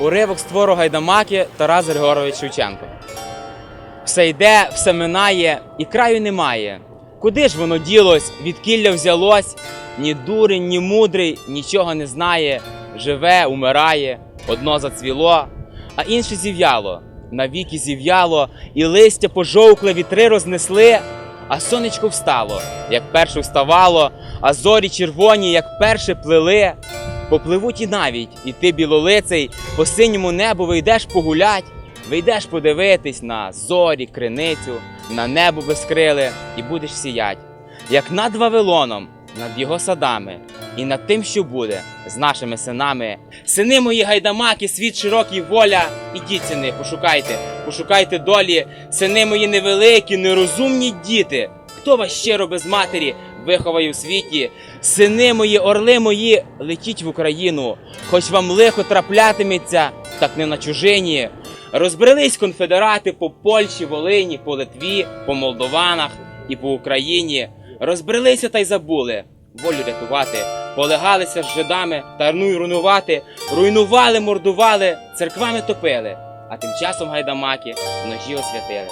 Уривок з твору Гайдамаки Тарас Григорович Шевченко. Все йде, все минає, і краю немає. Куди ж воно ділось, відкілля взялось? Ні дурень, ні мудрий нічого не знає. Живе, умирає, одно зацвіло, а інше зів'яло. Навіки зів'яло, і листя пожовкле вітри рознесли, а сонечко встало, як перше вставало, а зорі червоні, як перше плели. Попливуть і навіть, і ти білолицей, по синьому небу вийдеш погулять, вийдеш подивитись на зорі, криницю, на небо безкриле, і будеш сіять, як над Вавилоном, над його садами, і над тим, що буде з нашими синами. Сини мої гайдамаки, світ широкий воля, ідіть, сини, пошукайте, пошукайте долі, сини мої невеликі, нерозумні діти. Хто вас щиро без матері виховає у світі? Сини мої, орли мої, летіть в Україну, хоч вам лихо траплятиметься, так не на чужині. Розбрелись конфедерати по Польщі, Волині, по Литві, по Молдованах і по Україні. Розбрелися та й забули волю рятувати, полегалися з жидами та ну руйнувати, руйнували, мордували, церквами топили, а тим часом гайдамаки ножі освятили.